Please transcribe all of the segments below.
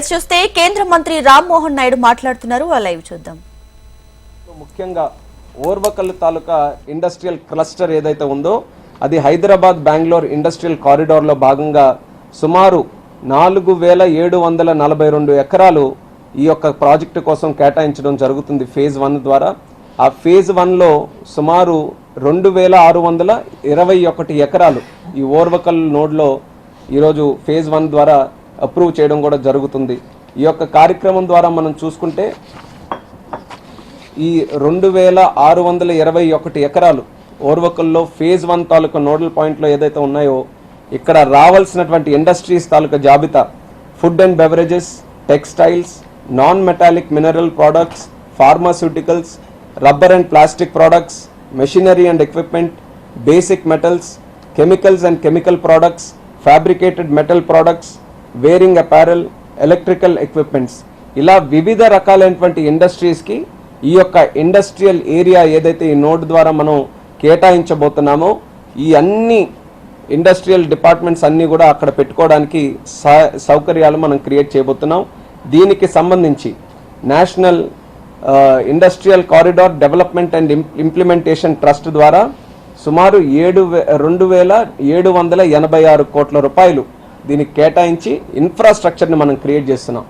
Details చూస్తే కేంద్ర మంత్రి రామ్మోహన్ నాయుడు మాట్లాడుతున్నారు. ఆ లైవ్ చూద్దాం. ముఖ్యంగా ఓర్వకల్ తాలూకా ఇండస్ట్రియల్ క్లస్టర్ ఏదైతే ఉందో అది హైదరాబాద్ బెంగళూరు ఇండస్ట్రియల్ కారిడార్లో భాగంగా సుమారు నాలుగు వేల ఏడు వందల నలభై రెండు ఎకరాలు ఈ యొక్క ప్రాజెక్టు కోసం కేటాయించడం జరుగుతుంది ఫేజ్ వన్ ద్వారా. ఆ ఫేజ్ వన్లో సుమారు రెండు వేల ఆరు వందల ఇరవై ఒకటి ఎకరాలు ఈ ఓర్వకల్ నోడ్లో ఈరోజు ఫేజ్ వన్ ద్వారా అప్రూవ్ చేయడం కూడా జరుగుతుంది. ఈ యొక్క కార్యక్రమం ద్వారా మనం చూసుకుంటే ఈ రెండు వేల ఆరు వందల ఇరవై ఒకటి ఎకరాలు ఓర్వకల్లో ఫేజ్ వన్ తాలూకా నోడల్ పాయింట్లో ఏదైతే ఉన్నాయో ఇక్కడ రావాల్సినటువంటి ఇండస్ట్రీస్ తాలూకా జాబితా food and beverages textiles non metallic mineral products pharmaceuticals rubber and plastic products machinery and equipment basic metals chemicals and chemical products fabricated metal products wearing apparel electrical equipments ఇలా వివిధ రకాలైనటువంటి ఇండస్ట్రీస్కి ఈ యొక్క ఇండస్ట్రియల్ ఏరియా ఏదైతే ఈ node ద్వారా మనం కేటాయించబోతున్నామో ఈ అన్ని ఇండస్ట్రియల్ డిపార్ట్మెంట్స్ అన్నీ కూడా అక్కడ పెట్టుకోవడానికి స- సౌకర్యాలు మనం క్రియేట్ చేయబోతున్నాం. దీనికి సంబంధించి national industrial corridor development and implementation trust ద్వారా సుమారు ఏడు వే రెండు వేల ఏడు వందల ఎనభై ఆరు కోట్ల రూపాయలు దీనికి కేటాయించి ఇన్ఫ్రాస్ట్రక్చర్ని మనం క్రియేట్ చేస్తున్నాం.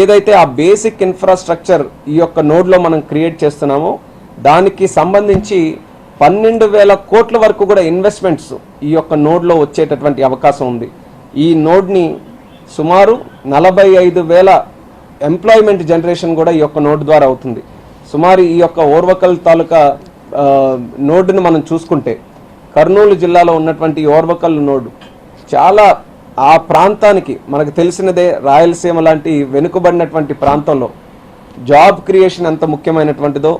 ఏదైతే ఆ బేసిక్ ఇన్ఫ్రాస్ట్రక్చర్ ఈ యొక్క నోడ్లో మనం క్రియేట్ చేస్తున్నామో దానికి సంబంధించి పన్నెండు వేల కోట్ల వరకు కూడా ఇన్వెస్ట్మెంట్స్ ఈ యొక్క నోడ్లో వచ్చేటటువంటి అవకాశం ఉంది. ఈ నోడ్ని సుమారు నలభై ఐదు వేల ఎంప్లాయ్మెంట్ జనరేషన్ కూడా ఈ యొక్క నోడ్ ద్వారా అవుతుంది. సుమారు ఈ యొక్క ఓర్వకల్ తాలూకా నోడ్ను మనం చూసుకుంటే కర్నూలు జిల్లాలో ఉన్నటువంటి ఈ ఓర్వకల్ నోడ్ చాలా ఆ ప్రాంతానికి మనకు తెలిసినదే రాయలసీమ లాంటి వెనుకబడినటువంటి ప్రాంతంలో జాబ్ క్రియేషన్ ఎంత ముఖ్యమైనటువంటిదో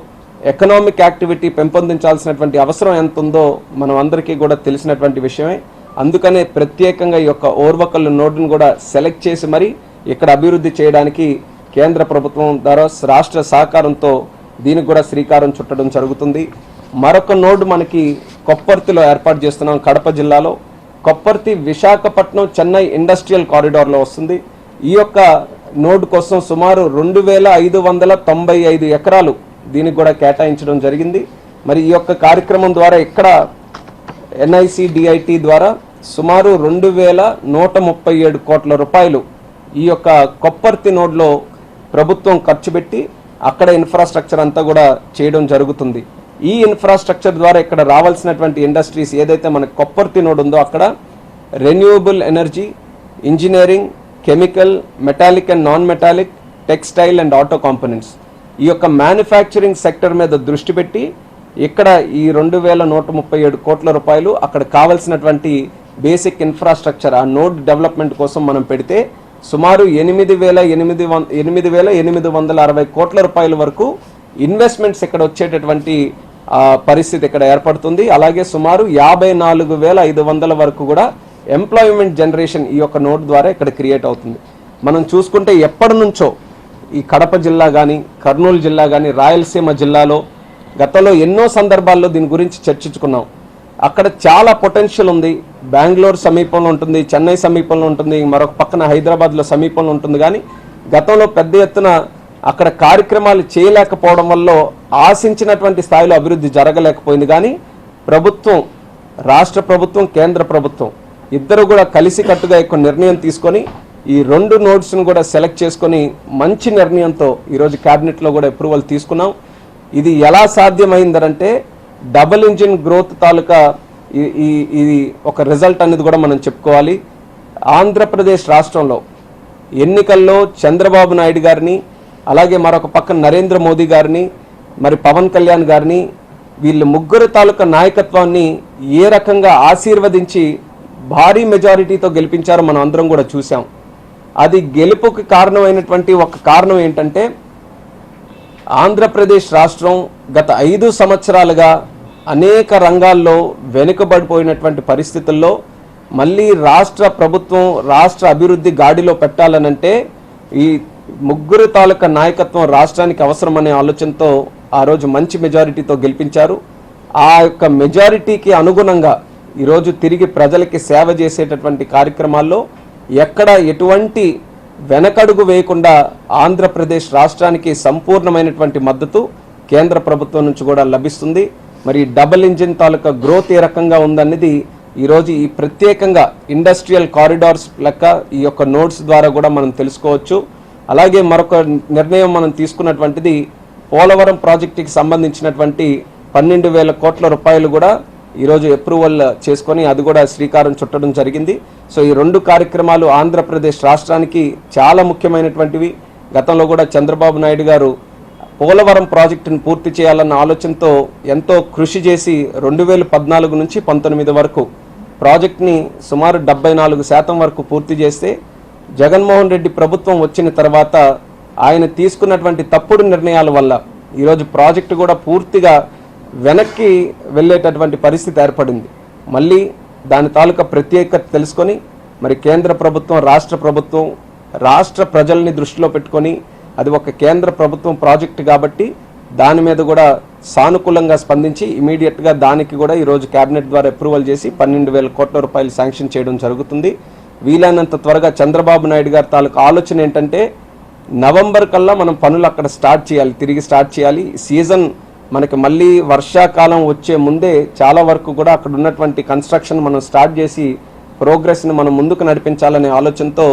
ఎకనామిక్ యాక్టివిటీ పెంపొందించాల్సినటువంటి అవసరం ఎంత ఉందో మనం అందరికీ కూడా తెలిసినటువంటి విషయమే. అందుకనే ప్రత్యేకంగా ఈ యొక్క ఓర్వకల్ నోడ్ను కూడా సెలెక్ట్ చేసి మరి ఇక్కడ అభివృద్ధి చేయడానికి కేంద్ర ప్రభుత్వం ద్వారా రాష్ట్ర సహకారంతో దీనికి కూడా శ్రీకారం చుట్టడం జరుగుతుంది. మరొక నోడ్ మనకి కొప్పర్తిలో ఏర్పాటు చేస్తున్నాం కడప జిల్లాలో. కొప్పర్తి విశాఖపట్నం చెన్నై ఇండస్ట్రియల్ కారిడార్లో వస్తుంది. ఈ యొక్క నోడ్ కోసం సుమారు రెండు వేల ఐదు వందల తొంభై ఐదు ఎకరాలు దీనికి కూడా కేటాయించడం జరిగింది. మరి ఈ యొక్క కార్యక్రమం ద్వారా ఇక్కడ ఎన్ఐసి డిఐటి ద్వారా సుమారు రెండు వేల నూట ముప్పై ఏడు కోట్ల రూపాయలు ఈ యొక్క కొప్పర్తి నోడ్లో ప్రభుత్వం ఖర్చు పెట్టి అక్కడ ఇన్ఫ్రాస్ట్రక్చర్ అంతా కూడా చేయడం జరుగుతుంది. ఈ ఇన్ఫ్రాస్ట్రక్చర్ ద్వారా ఇక్కడ రావాల్సినటువంటి ఇండస్ట్రీస్ ఏదైతే మన కొప్పర్తి నోడ్ ఉందో అక్కడ renewable energy engineering chemical metallic and non metallic textile and auto components ఈ యొక్క మ్యానుఫ్యాక్చరింగ్ సెక్టర్ మీద దృష్టి పెట్టి ఇక్కడ ఈ రెండు వేల నూట ముప్పై ఏడు కోట్ల రూపాయలు అక్కడ కావలసినటువంటి బేసిక్ ఇన్ఫ్రాస్ట్రక్చర్ ఆ నోడ్ డెవలప్మెంట్ కోసం మనం పెడితే సుమారు ఎనిమిది వేల ఎనిమిది వం ఎనిమిది వేల ఎనిమిది వందల అరవై కోట్ల రూపాయల వరకు ఇన్వెస్ట్మెంట్స్ ఇక్కడ వచ్చేటటువంటి పరిస్థితి ఇక్కడ ఏర్పడుతుంది. అలాగే సుమారు యాభై నాలుగు వేల ఐదు వందల వరకు కూడా ఎంప్లాయ్మెంట్ జనరేషన్ ఈ యొక్క నోట్ ద్వారా ఇక్కడ క్రియేట్ అవుతుంది. మనం చూసుకుంటే ఎప్పటి నుంచో ఈ కడప జిల్లా కానీ కర్నూలు జిల్లా కానీ రాయలసీమ జిల్లాలో గతంలో ఎన్నో సందర్భాల్లో దీని గురించి చర్చించుకున్నాం. అక్కడ చాలా పొటెన్షియల్ ఉంది. బెంగళూరు సమీపంలో ఉంటుంది చెన్నై సమీపంలో ఉంటుంది మరొక పక్కన హైదరాబాద్లో సమీపంలో ఉంటుంది. కానీ గతంలో పెద్ద ఎత్తున అక్కడ కార్యక్రమాలు చేయలేకపోవడం వల్ల ఆశించినటువంటి స్థాయిలో అభివృద్ధి జరగలేకపోయింది. కానీ ప్రభుత్వం రాష్ట్ర ప్రభుత్వం కేంద్ర ప్రభుత్వం ఇద్దరు కూడా కలిసికట్టుగా ఎక్కువ నిర్ణయం తీసుకొని ఈ రెండు నోట్స్ను కూడా సెలెక్ట్ చేసుకొని మంచి నిర్ణయంతో ఈరోజు క్యాబినెట్లో కూడా అప్రూవల్ తీసుకున్నాం. ఇది ఎలా సాధ్యమైందరంటే డబుల్ ఇంజిన్ గ్రోత్ తాలూకా ఈ- ఈ ఇది ఒక రిజల్ట్ అనేది కూడా మనం చెప్పుకోవాలి. ఆంధ్రప్రదేశ్ రాష్ట్రంలో ఎన్నికల్లో చంద్రబాబు నాయుడు గారిని అలాగే మరొక పక్కన నరేంద్ర మోదీ గారిని మరి పవన్ కళ్యాణ్ గారిని వీళ్ళ ముగ్గురు తాలూకా నాయకత్వాన్ని ఏ రకంగా ఆశీర్వదించి భారీ మెజారిటీతో గెలిపించారో మనం అందరం కూడా చూసాం అది గెలుపుకి కారణమైనటువంటి ఒక కారణం ఏంటంటే ఆంధ్రప్రదేశ్ రాష్ట్రం గత ఐదు సంవత్సరాలుగా అనేక రంగాల్లో వెనుకబడిపోయినటువంటి పరిస్థితుల్లో మళ్ళీ రాష్ట్ర ప్రభుత్వం రాష్ట్ర అభివృద్ధి గాడిలో పెట్టాలనంటే ఈ ముగ్గురు తాలూకా నాయకత్వం రాష్ట్రానికి అవసరమనే ఆలోచనతో ఆ రోజు మంచి మెజారిటీతో గెలిపించారు. ఆ యొక్క మెజారిటీకి అనుగుణంగా ఈరోజు తిరిగి ప్రజలకి సేవ చేసేటటువంటి కార్యక్రమాల్లో ఎక్కడ ఎటువంటి వెనకడుగు వేయకుండా ఆంధ్రప్రదేశ్ రాష్ట్రానికి సంపూర్ణమైనటువంటి మద్దతు కేంద్ర ప్రభుత్వం నుంచి కూడా లభిస్తుంది. మరి డబుల్ ఇంజిన్ తాలూకా గ్రోత్ ఏ రకంగా ఉందన్నది ఈరోజు ఈ ప్రత్యేకంగా ఇండస్ట్రియల్ కారిడార్స్ లెక్క ఈ యొక్క నోట్స్ ద్వారా కూడా మనం తెలుసుకోవచ్చు. అలాగే మరొక నిర్ణయం మనం తీసుకున్నటువంటిది పోలవరం ప్రాజెక్టుకి సంబంధించినటువంటి పన్నెండు వేల కోట్ల రూపాయలు కూడా ఈరోజు అప్రూవల్ చేసుకొని అది కూడా శ్రీకారం చుట్టడం జరిగింది. సో ఈ రెండు కార్యక్రమాలు ఆంధ్రప్రదేశ్ రాష్ట్రానికి చాలా ముఖ్యమైనటువంటివి. గతంలో కూడా చంద్రబాబు నాయుడు గారు పోలవరం ప్రాజెక్టును పూర్తి చేయాలన్న ఆలోచనతో ఎంతో కృషి చేసి రెండు వేల పద్నాలుగు నుంచి పంతొమ్మిది వరకు ప్రాజెక్ట్ని సుమారు డెబ్బై నాలుగు శాతం వరకు పూర్తి చేస్తే జగన్మోహన్ రెడ్డి ప్రభుత్వం వచ్చిన తర్వాత ఆయన తీసుకున్నటువంటి తప్పుడు నిర్ణయాల వల్ల ఈరోజు ప్రాజెక్టు కూడా పూర్తిగా వెనక్కి వెళ్ళేటటువంటి పరిస్థితి ఏర్పడింది. మళ్ళీ దాని తాలూకా ప్రత్యేకత తెలుసుకొని మరి కేంద్ర ప్రభుత్వం రాష్ట్ర ప్రభుత్వం రాష్ట్ర ప్రజల్ని దృష్టిలో పెట్టుకొని అది ఒక కేంద్ర ప్రభుత్వం ప్రాజెక్టు కాబట్టి దాని మీద కూడా సానుకూలంగా స్పందించి ఇమీడియట్గా దానికి కూడా ఈరోజు కేబినెట్ ద్వారా అప్రూవల్ చేసి పన్నెండు వేల కోట్ల రూపాయలు శాంక్షన్ చేయడం జరుగుతుంది. వీలైనంత త్వరగా చంద్రబాబు నాయుడు గారి తాలూకు ఆలోచన ఏంటంటే నవంబర్ కల్లా మనం పనులు అక్కడ స్టార్ట్ చేయాలి తిరిగి స్టార్ట్ చేయాలి. సీజన్ మనకి మళ్ళీ వర్షాకాలం వచ్చే ముందే చాలా వరకు కూడా అక్కడ ఉన్నటువంటి కన్స్ట్రక్షన్ మనం స్టార్ట్ చేసి ప్రోగ్రెస్ని మనం ముందుకు నడిపించాలనే ఆలోచనతో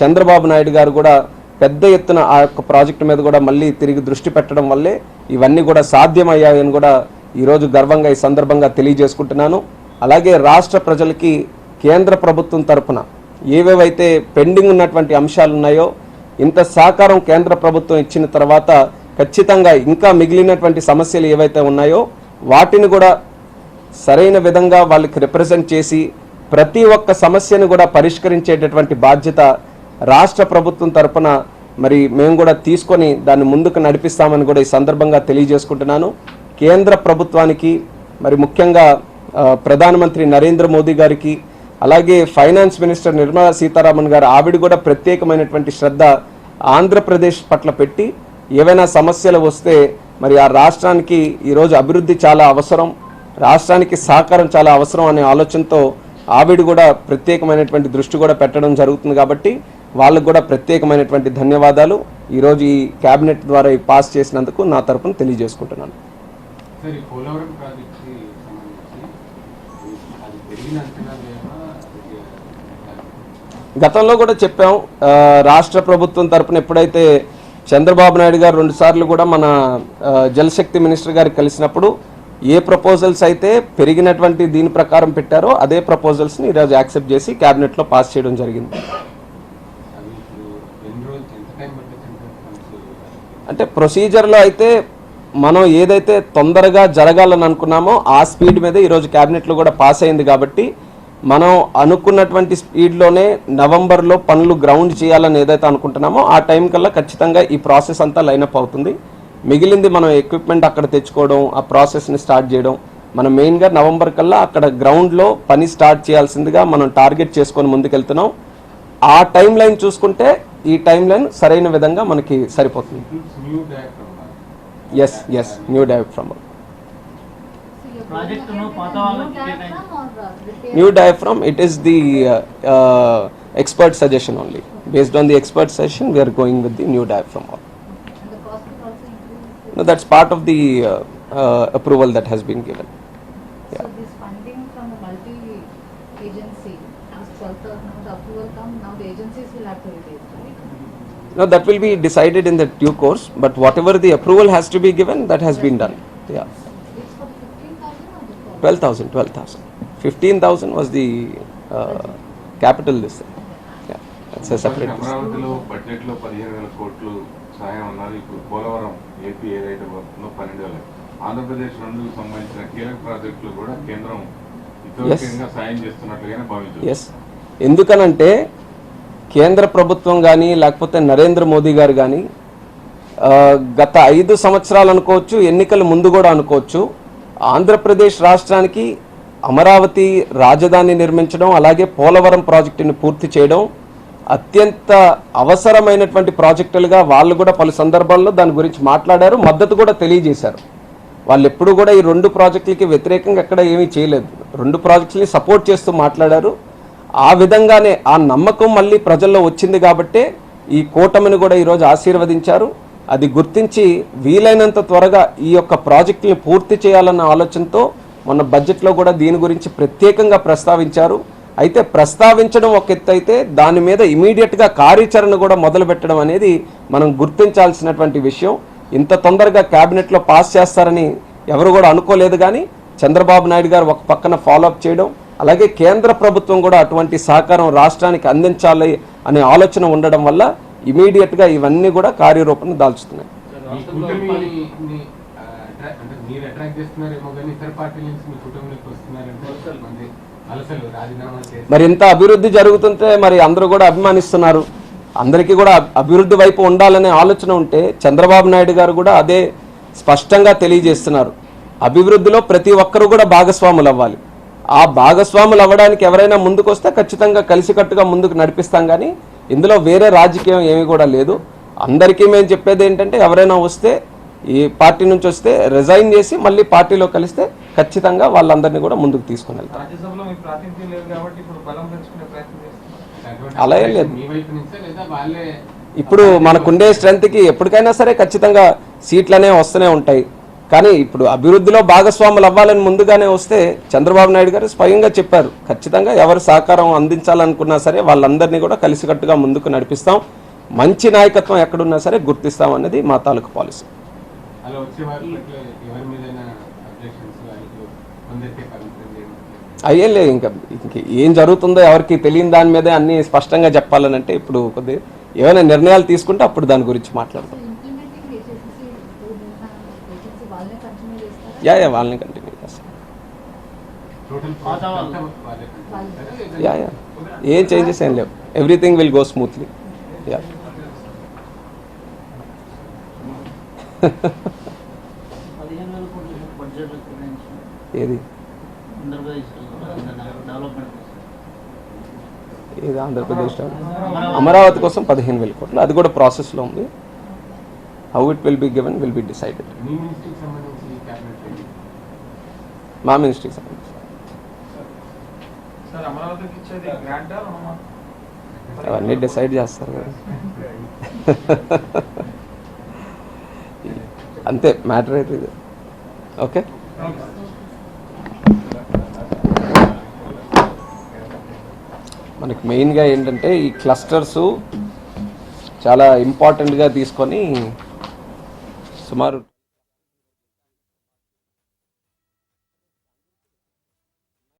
చంద్రబాబు నాయుడు గారు కూడా పెద్ద ఎత్తున ఆ యొక్క ప్రాజెక్టు మీద కూడా మళ్ళీ తిరిగి దృష్టి పెట్టడం వల్లే ఇవన్నీ కూడా సాధ్యమయ్యాయని కూడా ఈరోజు గర్వంగా ఈ సందర్భంగా తెలియజేసుకుంటున్నాను. అలాగే రాష్ట్ర ప్రజలకి కేంద్ర ప్రభుత్వం తరపున ఏవేవైతే పెండింగ్ ఉన్నటువంటి అంశాలు ఉన్నాయో ఇంత సహకారం కేంద్ర ప్రభుత్వం ఇచ్చిన తర్వాత ఖచ్చితంగా ఇంకా మిగిలినటువంటి సమస్యలు ఏవైతే ఉన్నాయో వాటిని కూడా సరైన విధంగా వాళ్ళకి రిప్రజెంట్ చేసి ప్రతి ఒక్క సమస్యను కూడా పరిష్కరించేటటువంటి బాధ్యత రాష్ట్ర ప్రభుత్వం తరపున మరి మేము కూడా తీసుకొని దాన్ని ముందుకు నడిపిస్తామని కూడా ఈ సందర్భంగా తెలియజేసుకుంటున్నాను. కేంద్ర ప్రభుత్వానికి మరి ముఖ్యంగా ప్రధానమంత్రి నరేంద్ర మోదీ గారికి అలాగే ఫైనాన్స్ మినిస్టర్ నిర్మలా సీతారామన్ గారు ఆవిడ కూడా ప్రత్యేకమైనటువంటి శ్రద్ధ ఆంధ్రప్రదేశ్ పట్ల పెట్టి ఏవైనా సమస్యలు వస్తే మరి ఆ రాష్ట్రానికి ఈరోజు అభివృద్ధి చాలా అవసరం రాష్ట్రానికి సహకారం చాలా అవసరం అనే ఆలోచనతో ఆవిడ కూడా ప్రత్యేకమైనటువంటి దృష్టి కూడా పెట్టడం జరుగుతుంది కాబట్టి వాళ్ళకు కూడా ప్రత్యేకమైనటువంటి ధన్యవాదాలు. ఈరోజు ఈ కేబినెట్ ద్వారా పాస్ చేసినందుకు నా తరపున తెలియజేసుకుంటున్నాను. గతంలో కూడా చెప్పాం రాష్ట్ర ప్రభుత్వం తరపున ఎప్పుడైతే చంద్రబాబు నాయుడు గారు రెండు సార్లు కూడా మన జలశక్తి మినిస్టర్ గారికి కలిసినప్పుడు ఏ ప్రపోజల్స్ అయితే పెరిగినటువంటి దీని ప్రకారం పెట్టారో అదే ప్రపోజల్స్ని ఈరోజు యాక్సెప్ట్ చేసి క్యాబినెట్లో పాస్ చేయడం జరిగింది. అంటే ప్రొసీజర్లో అయితే మనం ఏదైతే తొందరగా జరగాలని అనుకున్నామో ఆ స్పీడ్ మీద ఈరోజు క్యాబినెట్లో కూడా పాస్ అయింది కాబట్టి మనం అనుకున్నటువంటి స్పీడ్లోనే నవంబర్లో పనులు గ్రౌండ్ చేయాలని ఏదైతే అనుకుంటున్నామో ఆ టైం కల్లా ఖచ్చితంగా ఈ ప్రాసెస్ అంతా లైనప్ అవుతుంది. మిగిలింది మనం ఎక్విప్మెంట్ అక్కడ తెచ్చుకోవడం ఆ ప్రాసెస్ని స్టార్ట్ చేయడం మనం మెయిన్గా నవంబర్ కల్లా అక్కడ గ్రౌండ్లో పని స్టార్ట్ చేయాల్సిందిగా మనం టార్గెట్ చేసుకొని ముందుకెళ్తున్నాం. ఆ టైం లైన్ చూసుకుంటే ఈ టైం లైన్ సరైన విధంగా మనకి సరిపోతుంది. New diagram yes yes new diaphragm ప్రాజెక్టును పాత వాళ్ళకి కేటాయించి new diaphragm it is the uh, expert suggestion only based on the expert suggestion we are going with the new diaphragm No, that's part of the uh, uh, approval that has been given. So this funding from the multi-agency, this twelve thousand, now the approval come, now the agencies will have to release, right? No, that will be decided in the due course, but whatever the approval has to be given, that has been done. Yeah, It's for fifteen thousand or the for? 12,000, 12,000. 15,000 was the uh, capital this thing. Yeah, that's a separate. list. అమరావతిలో బడ్జెట్లో పదిహేను వేల కోట్లు సహాయం అన్నారు ఇప్పుడు Polavaram AP ఏదైతే వస్తుందో పన్నెండు వేల ఆంధ్రప్రదేశ్ రెండుకు సంబంధించిన కీలక ప్రాజెక్టులు కూడా కేంద్రం సాయం చేస్తున్నట్లుగానే భావించారు ఎందుకనంటే కేంద్ర ప్రభుత్వం కానీ లేకపోతే నరేంద్ర మోదీ గారు కానీ గత ఐదు సంవత్సరాలు అనుకోవచ్చు ఎన్నికల ముందు కూడా అనుకోవచ్చు ఆంధ్రప్రదేశ్ రాష్ట్రానికి అమరావతి రాజధాని నిర్మించడం అలాగే పోలవరం ప్రాజెక్టుని పూర్తి చేయడం అత్యంత అవసరమైనటువంటి ప్రాజెక్టులుగా వాళ్ళు కూడా పలు సందర్భాల్లో దాని గురించి మాట్లాడారు మద్దతు కూడా తెలియజేశారు. వాళ్ళు ఎప్పుడు కూడా ఈ రెండు ప్రాజెక్టులకి వ్యతిరేకంగా ఎక్కడ ఏమీ చేయలేదు. రెండు ప్రాజెక్టులని సపోర్ట్ చేస్తూ మాట్లాడారు. ఆ విధంగానే ఆ నమ్మకం మళ్ళీ ప్రజల్లో వచ్చింది కాబట్టే ఈ కూటమిని కూడా ఈరోజు ఆశీర్వదించారు. అది గుర్తించి వీలైనంత త్వరగా ఈ యొక్క ప్రాజెక్టుని పూర్తి చేయాలన్న ఆలోచనతో మొన్న బడ్జెట్లో కూడా దీని గురించి ప్రత్యేకంగా ప్రస్తావించారు. అయితే ప్రస్తావించడం ఒక ఎత్తు అయితే దాని మీద ఇమీడియట్గా కార్యాచరణ కూడా మొదలు పెట్టడం అనేది మనం గుర్తించాల్సినటువంటి విషయం. ఇంత తొందరగా క్యాబినెట్లో పాస్ చేస్తారని ఎవరు కూడా అనుకోలేదు కానీ చంద్రబాబు నాయుడు గారు ఒక పక్కన ఫాలోఅప్ చేయడం అలాగే కేంద్ర ప్రభుత్వం కూడా అటువంటి సహకారం రాష్ట్రానికి అందించాలి అనే ఆలోచన ఉండడం వల్ల ఇమీడియట్గా ఇవన్నీ కూడా కార్యరూపణ దాల్చుతున్నాయి. మీరు ఇంత అభివృద్ధి జరుగుతుంటే మరి అందరూ కూడా అభిమానిస్తున్నారు. అందరికీ కూడా అభివృద్ధి వైపు ఉండాలనే ఆలోచన ఉంటే చంద్రబాబు నాయుడు గారు కూడా అదే స్పష్టంగా తెలియజేస్తున్నారు. అభివృద్ధిలో ప్రతి ఒక్కరూ కూడా భాగస్వాములు అవ్వాలి ఆ భాగస్వాములు అవ్వడానికి ఎవరైనా ముందుకు వస్తే ఖచ్చితంగా కలిసికట్టుగా ముందుకు నడిపిస్తాం కానీ ఇందులో వేరే రాజకీయం ఏమీ కూడా లేదు. అందరికీ మేము చెప్పేది ఏంటంటే ఎవరైనా వస్తే ఈ పార్టీ నుంచి వస్తే రిజైన్ చేసి మళ్ళీ పార్టీలో కలిస్తే ఖచ్చితంగా వాళ్ళందరినీ కూడా ముందుకు తీసుకుని వెళ్తాం. రాజ్యసభలో మీకు ప్రాతినిధ్యం లేదు కాబట్టి ఇప్పుడు బలం పెంచుకునే ప్రయత్నం చేస్తున్నారు. అటువంటి అలా ఏం లేదు. మీ వైపు నుంచే లేదా వాళ్ళే ఇప్పుడు మనకుండే స్ట్రెంత్కి ఎప్పటికైనా సరే ఖచ్చితంగా సీట్లనే వస్తూనే ఉంటాయి. కానీ ఇప్పుడు అభివృద్ధిలో భాగస్వాములు అవ్వాలని ముందుగానే వస్తే చంద్రబాబు నాయుడు గారు స్వయంగా చెప్పారు ఖచ్చితంగా ఎవరు సహకారం అందించాలనుకున్నా సరే వాళ్ళందరినీ కూడా కలిసికట్టుగా ముందుకు నడిపిస్తాం. మంచి నాయకత్వం ఎక్కడున్నా సరే గుర్తిస్తాం అనేది మా తాలూకు పాలసీ. అలా వచ్చే వారు ఇట్లా ఎవరి మీదైనా అబ్జెక్షన్స్ వాళ్ళకి ముందైతే పరిమితం చేయడం అయ్యే లేదు ఇంకా. ఇంక ఏం జరుగుతుందో ఎవరికి తెలియని దాని మీదే అన్ని స్పష్టంగా చెప్పాలనంటే ఇప్పుడు కొద్దిగా ఏమైనా నిర్ణయాలు తీసుకుంటే అప్పుడు దాని గురించి మాట్లాడతాం ఇంప్లిమెంటింగ్ ఏజెన్సీ ఏజెన్సీ వాళ్ళనే కంటిన్యూ చేస్తారా యా యా వాళ్ళని కంటిన్యూ చేస్తాం. Yeah yeah. ఏం చేంజెస్ ఏం లేవు. Everything will go smoothly yeah ఏది? ఆంధ్రప్రదేశ్ డెవలప్మెంట్ కోసం. ఏది ఆంధ్రప్రదేశ్ అమరావతి. కోసం పదిహేను వేల కోట్లు. అది కూడా ప్రాసెస్లో ఉంది. How it will be given will be decided మీ మినిస్ట్రీకి సంబంధించి క్యాబినెట్ ఏంటి? మా మినిస్ట్రీకి సంబంధించి. అవన్నీ డిసైడ్ చేస్తారు కదా. అంతే మ్యాటర్ అయితే ఇది. ఓకే? మనకి మెయిన్గా ఏంటంటే ఈ క్లస్టర్స్ చాలా ఇంపార్టెంట్గా తీసుకొని సుమారు